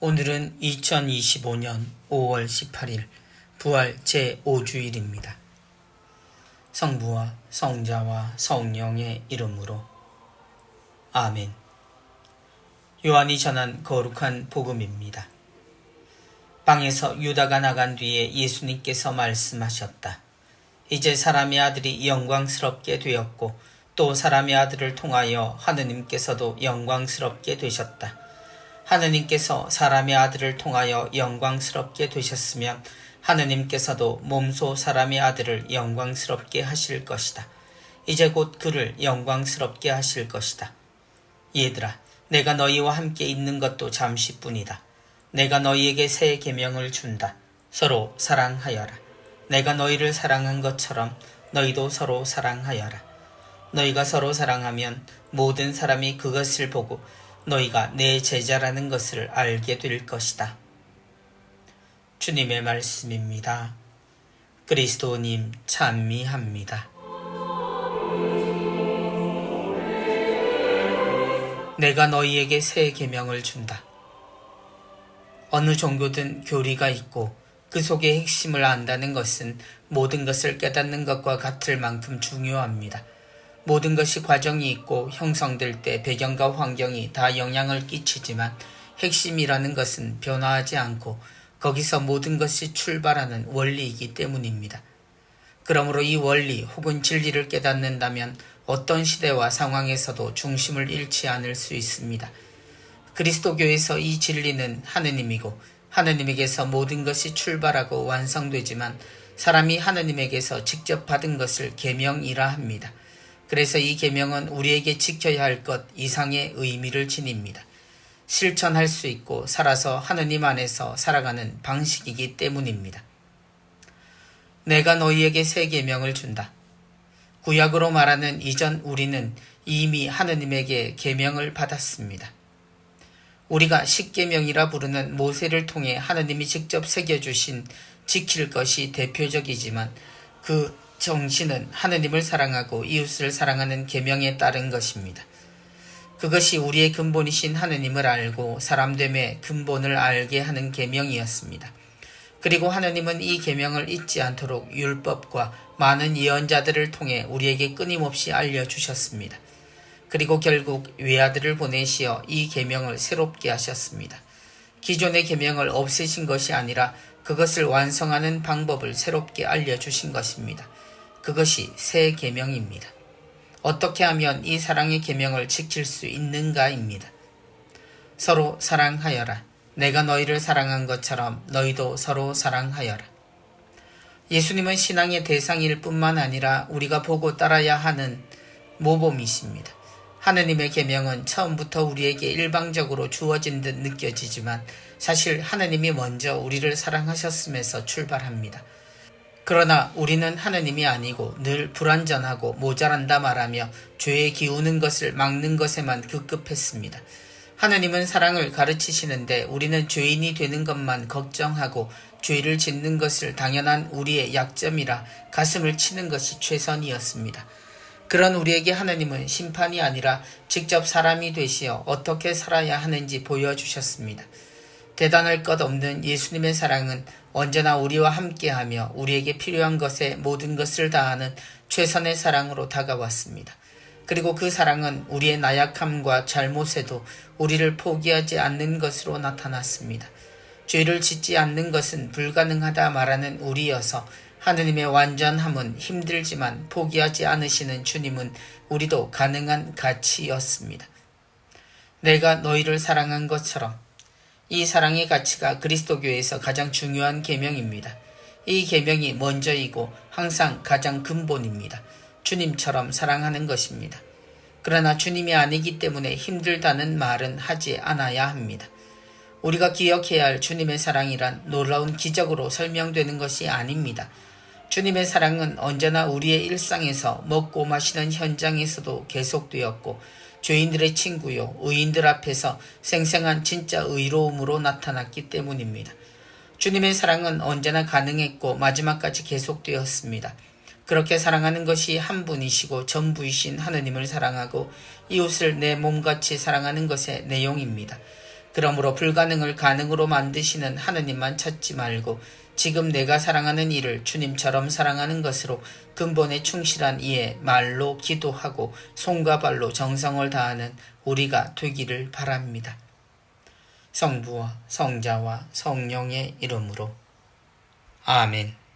오늘은 2025년 5월 18일 부활 제5주일입니다. 성부와 성자와 성령의 이름으로 아멘. 요한이 전한 거룩한 복음입니다. 빵에서 유다가 나간 뒤에 예수님께서 말씀하셨다. 이제 사람의 아들이 영광스럽게 되었고 또 사람의 아들을 통하여 하느님께서도 영광스럽게 되셨다. 하느님께서 사람의 아들을 통하여 영광스럽게 되셨으면 하느님께서도 몸소 사람의 아들을 영광스럽게 하실 것이다. 이제 곧 그를 영광스럽게 하실 것이다. 얘들아, 내가 너희와 함께 있는 것도 잠시뿐이다. 내가 너희에게 새 계명을 준다. 서로 사랑하여라. 내가 너희를 사랑한 것처럼 너희도 서로 사랑하여라. 너희가 서로 사랑하면 모든 사람이 그것을 보고 너희가 내 제자라는 것을 알게 될 것이다. 주님의 말씀입니다. 그리스도님 찬미합니다. 내가 너희에게 새 계명을 준다. 어느 종교든 교리가 있고 그 속의 핵심을 안다는 것은 모든 것을 깨닫는 것과 같을 만큼 중요합니다. 모든 것이 과정이 있고 형성될 때 배경과 환경이 다 영향을 끼치지만 핵심이라는 것은 변화하지 않고 거기서 모든 것이 출발하는 원리이기 때문입니다. 그러므로 이 원리 혹은 진리를 깨닫는다면 어떤 시대와 상황에서도 중심을 잃지 않을 수 있습니다. 그리스도교에서 이 진리는 하느님이고 하느님에게서 모든 것이 출발하고 완성되지만 사람이 하느님에게서 직접 받은 것을 계명이라 합니다. 그래서 이 계명은 우리에게 지켜야 할 것 이상의 의미를 지닙니다. 실천할 수 있고 살아서 하느님 안에서 살아가는 방식이기 때문입니다. 내가 너희에게 새 계명을 준다. 구약으로 말하는 이전 우리는 이미 하느님에게 계명을 받았습니다. 우리가 십계명이라 부르는 모세를 통해 하느님이 직접 새겨주신 지킬 것이 대표적이지만 그 정신은 하느님을 사랑하고 이웃을 사랑하는 계명에 따른 것입니다. 그것이 우리의 근본이신 하느님을 알고 사람됨의 근본을 알게 하는 계명이었습니다. 그리고 하느님은 이 계명을 잊지 않도록 율법과 많은 예언자들을 통해 우리에게 끊임없이 알려 주셨습니다. 그리고 결국 외아들을 보내시어 이 계명을 새롭게 하셨습니다. 기존의 계명을 없애신 것이 아니라 그것을 완성하는 방법을 새롭게 알려 주신 것입니다. 그것이 새 계명입니다. 어떻게 하면 이 사랑의 계명을 지킬 수 있는가입니다. 서로 사랑하여라. 내가 너희를 사랑한 것처럼 너희도 서로 사랑하여라. 예수님은 신앙의 대상일 뿐만 아니라 우리가 보고 따라야 하는 모범이십니다. 하느님의 계명은 처음부터 우리에게 일방적으로 주어진 듯 느껴지지만 사실 하느님이 먼저 우리를 사랑하셨음에서 출발합니다. 그러나 우리는 하느님이 아니고 늘 불완전하고 모자란다 말하며 죄에 기우는 것을 막는 것에만 급급했습니다. 하느님은 사랑을 가르치시는데 우리는 죄인이 되는 것만 걱정하고 죄를 짓는 것을 당연한 우리의 약점이라 가슴을 치는 것이 최선이었습니다. 그런 우리에게 하느님은 심판이 아니라 직접 사람이 되시어 어떻게 살아야 하는지 보여주셨습니다. 대단할 것 없는 예수님의 사랑은 언제나 우리와 함께하며 우리에게 필요한 것에 모든 것을 다하는 최선의 사랑으로 다가왔습니다. 그리고 그 사랑은 우리의 나약함과 잘못에도 우리를 포기하지 않는 것으로 나타났습니다. 죄를 짓지 않는 것은 불가능하다 말하는 우리여서 하느님의 완전함은 힘들지만 포기하지 않으시는 주님은 우리도 가능한 가치였습니다. 내가 너희를 사랑한 것처럼 이 사랑의 가치가 그리스도교에서 가장 중요한 계명입니다. 이 계명이 먼저이고 항상 가장 근본입니다. 주님처럼 사랑하는 것입니다. 그러나 주님이 아니기 때문에 힘들다는 말은 하지 않아야 합니다. 우리가 기억해야 할 주님의 사랑이란 놀라운 기적으로 설명되는 것이 아닙니다. 주님의 사랑은 언제나 우리의 일상에서 먹고 마시는 현장에서도 계속되었고 죄인들의 친구요, 의인들 앞에서 생생한 진짜 의로움으로 나타났기 때문입니다. 주님의 사랑은 언제나 가능했고 마지막까지 계속되었습니다. 그렇게 사랑하는 것이 한 분이시고 전부이신 하느님을 사랑하고 이웃을 내 몸같이 사랑하는 것의 내용입니다. 그러므로 불가능을 가능으로 만드시는 하느님만 찾지 말고 지금 내가 사랑하는 이를 주님처럼 사랑하는 것으로 근본에 충실한 이의 말로 기도하고 손과 발로 정성을 다하는 우리가 되기를 바랍니다. 성부와 성자와 성령의 이름으로 아멘.